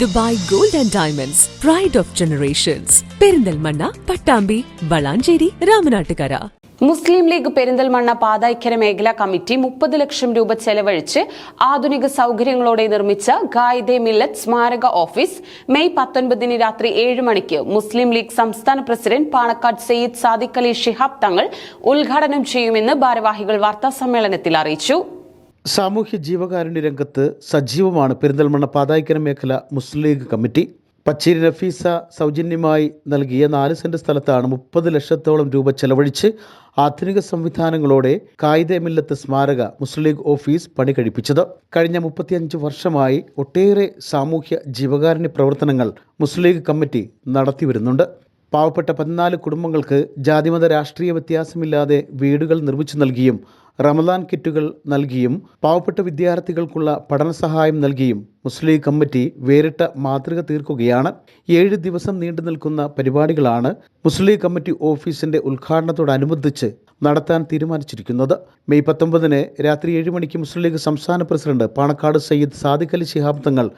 Dubai gold and diamonds pride of generations Perinthalmanna Pattambi Valanchery Ramanattukara. Muslim League Perinthalmanna Pathaikkara മേഖലാ committee മുപ്പത് ലക്ഷം രൂപ ചെലവഴിച്ച് ആധുനിക സൗകര്യങ്ങളോടെ നിർമ്മിച്ച ഗായിദെ മില്ലറ്റ് സ്മാരക ഓഫീസ് മെയ് പത്തൊൻപതിന് രാത്രി ഏഴ് മണിക്ക് മുസ്ലിം ലീഗ് സംസ്ഥാന പ്രസിഡന്റ് പാണക്കാട് സയ്യിദ് സാദിഖ് അലി ഷിഹാബ് തങ്ങൾ ഉദ്ഘാടനം ചെയ്യുമെന്ന് ഭാരവാഹികൾ വാർത്താസമ്മേളനത്തിൽ അറിയിച്ചു. സാമൂഹ്യ ജീവകാരുണ്യ രംഗത്ത് സജീവമാണ് പെരിന്തൽമണ്ണ പാതായിക്കര മേഖല മുസ്ലിം ലീഗ് കമ്മിറ്റി. പച്ചേരി നഫീസ സൗജന്യമായി നൽകിയ നാല് സെന്റ് സ്ഥലത്താണ് മുപ്പത് ലക്ഷത്തോളം രൂപ ചെലവഴിച്ച് ആധുനിക സംവിധാനങ്ങളോടെ കായിക മില്ലത്ത് സ്മാരക മുസ്ലിം ലീഗ് ഓഫീസ് പണി കഴിപ്പിച്ചത്. കഴിഞ്ഞ മുപ്പത്തിയഞ്ച് വർഷമായി ഒട്ടേറെ സാമൂഹ്യ ജീവകാരുണ്യ പ്രവർത്തനങ്ങൾ മുസ്ലിം ലീഗ് കമ്മിറ്റി നടത്തിവരുന്നുണ്ട് പാവപ്പെട്ട പതിനാല് കുടുംബങ്ങൾക്ക് ജാതിമത രാഷ്ട്രീയ വ്യത്യാസമില്ലാതെ വീടുകൾ നിർമ്മിച്ചു നൽകിയും റമദാൻ കിറ്റുകൾ നൽകിയും പാവപ്പെട്ട വിദ്യാർത്ഥികൾക്കുള്ള പഠന സഹായം നൽകിയും മുസ്ലിം ലീഗ് കമ്മിറ്റി വേറിട്ട മാതൃക തീർക്കുകയാണ്. ഏഴ് ദിവസം നീണ്ടു നിൽക്കുന്ന പരിപാടികളാണ് മുസ്ലിം ലീഗ് കമ്മിറ്റി ഓഫീസിന്റെ ഉദ്ഘാടനത്തോടനുബന്ധിച്ച് നടത്താൻ തീരുമാനിച്ചിരിക്കുന്നത്. മെയ് പത്തൊമ്പതിന് രാത്രി ഏഴ് മണിക്ക് മുസ്ലിം ലീഗ് സംസ്ഥാന പ്രസിഡന്റ് പാണക്കാട് സയ്യിദ് സാദിഖ് അലി ശിഹാബ് തങ്ങൾ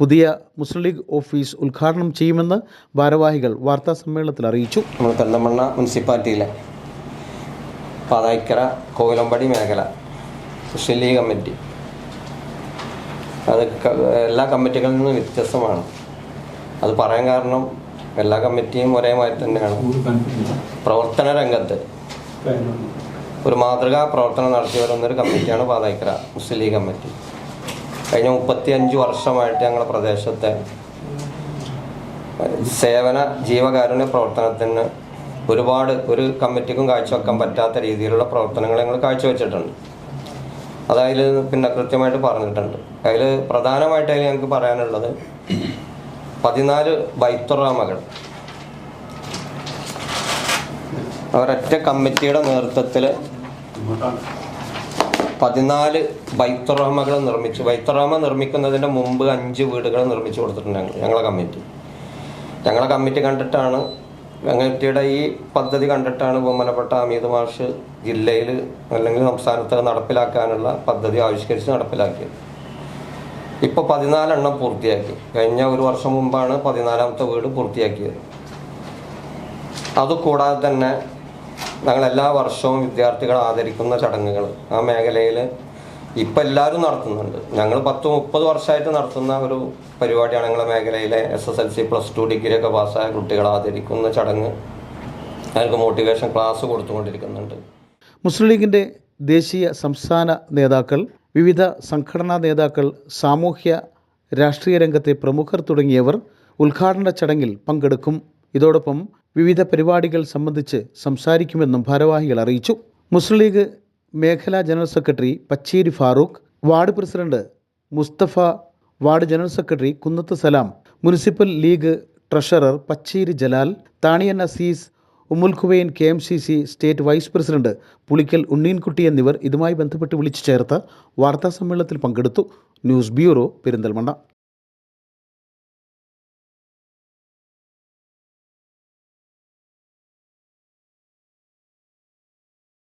പുതിയ മുസ്ലിം ലീഗ് ഓഫീസ് ഉദ്ഘാടനം ചെയ്യുമെന്ന് ഭാരവാഹികൾ വാർത്താ സമ്മേളനത്തിൽ അറിയിച്ചു. നമ്മൾ പെരുന്തമണ്ണ മുനിസിപ്പാലിറ്റിയിലെ പാതായ്ക്കര കോവിലമ്പടി മേഖല മുസ്ലിം ലീഗ് കമ്മിറ്റി. അത് എല്ലാ കമ്മിറ്റികളിൽ നിന്നും വ്യത്യസ്തമാണ്. അത് പറയാൻ കാരണം എല്ലാ കമ്മിറ്റിയും ഒരേമാതിരി തന്നെയാണ്. പ്രവർത്തന രംഗത്ത്. ഒരു മാതൃകാ പ്രവർത്തനം നടത്തി വരുന്നൊരു കമ്മിറ്റിയാണ് പാതായ്ക്കര മുസ്ലിം ലീഗ് കമ്മിറ്റി. കഴിഞ്ഞ മുപ്പത്തി അഞ്ച് വർഷമായിട്ട് ഞങ്ങളുടെ പ്രദേശത്തെ സേവന ജീവകാരുണ്യ പ്രവർത്തനത്തിന് ഒരുപാട് ഒരു കമ്മിറ്റിക്കും കാഴ്ചവെക്കാൻ പറ്റാത്ത രീതിയിലുള്ള പ്രവർത്തനങ്ങൾ ഞങ്ങൾ കാഴ്ചവെച്ചിട്ടുണ്ട്. അതായത് പിന്നെ കൃത്യമായിട്ട് പറഞ്ഞിട്ടുണ്ട്. അതിൽ പ്രധാനമായിട്ട് അതിൽ ഞങ്ങൾക്ക് പറയാനുള്ളത് പതിനാല് ബൈത്തുറാമകൾ. അവരൊറ്റ കമ്മിറ്റിയുടെ നേതൃത്വത്തിൽ പതിനാല് ബൈത്തുറാമകൾ നിർമ്മിച്ചു. ബൈത്തുറാമ നിർമ്മിക്കുന്നതിന്റെ മുമ്പ് അഞ്ച് വീടുകൾ നിർമ്മിച്ചു കൊടുത്തിട്ടുണ്ട് ഞങ്ങൾ ഞങ്ങളെ കമ്മിറ്റി. ഞങ്ങളെ കമ്മിറ്റി കണ്ടിട്ടാണ് കമ്മിറ്റിയുടെ ഈ പദ്ധതി കണ്ടിട്ടാണ് ബഹുമാനപ്പെട്ട അമീത് മാഷ് ജില്ലയിൽ അല്ലെങ്കിൽ സംസ്ഥാനത്ത് നടപ്പിലാക്കാനുള്ള പദ്ധതി ആവിഷ്കരിച്ച് നടപ്പിലാക്കിയത്. ഇപ്പോൾ പതിനാലെണ്ണം പൂർത്തിയാക്കി. കഴിഞ്ഞ ഒരു വർഷം മുമ്പാണ് പതിനാലാമത്തെ വീട് പൂർത്തിയാക്കിയത്. അതുകൂടാതെ തന്നെ ഞങ്ങൾ എല്ലാ വർഷവും വിദ്യാർത്ഥികളെ ആദരിക്കുന്ന ചടങ്ങുകൾ. ആ മേഖലയിൽ ഇപ്പം എല്ലാവരും നടത്തുന്നുണ്ട്. ഞങ്ങൾ പത്ത് മുപ്പത് വർഷമായിട്ട് നടത്തുന്ന ഒരു പരിപാടിയാണ് ഞങ്ങളെ മേഖലയിലെ S S L C plus two degree ഒക്കെ പാസ്സായ കുട്ടികളെ ആദരിക്കുന്ന ചടങ്ങ്. ഞങ്ങൾക്ക് മോട്ടിവേഷൻ ക്ലാസ് കൊടുത്തുകൊണ്ടിരിക്കുന്നുണ്ട്. മുസ്ലിം ലീഗിന്റെ ദേശീയ സംസ്ഥാന നേതാക്കൾ വിവിധ സംഘടനാ നേതാക്കൾ സാമൂഹ്യ രാഷ്ട്രീയ രംഗത്തെ പ്രമുഖർ തുടങ്ങിയവർ ഉദ്ഘാടന ചടങ്ങിൽ പങ്കെടുക്കും. ഇതോടൊപ്പം വിവിധ പരിപാടികൾ സംബന്ധിച്ച് സംസാരിക്കുമെന്നും ഭാരവാഹികൾ അറിയിച്ചു. മുസ്ലിം ലീഗ് മേഖലാ general secretary Pacheri Farooq ward president Mustafa ward general secretary Kunnath Salam municipal League treasurer Pacheri Jalal Thaniyan Aziz Umm al Quwain K M C C state vice president Pulikkal Unneenkutty എന്നിവർ ഇതുമായി ബന്ധപ്പെട്ട് വിളിച്ചു ചേർത്ത വാർത്താസമ്മേളനത്തിൽ പങ്കെടുത്തു. News bureau Perinthalmanna.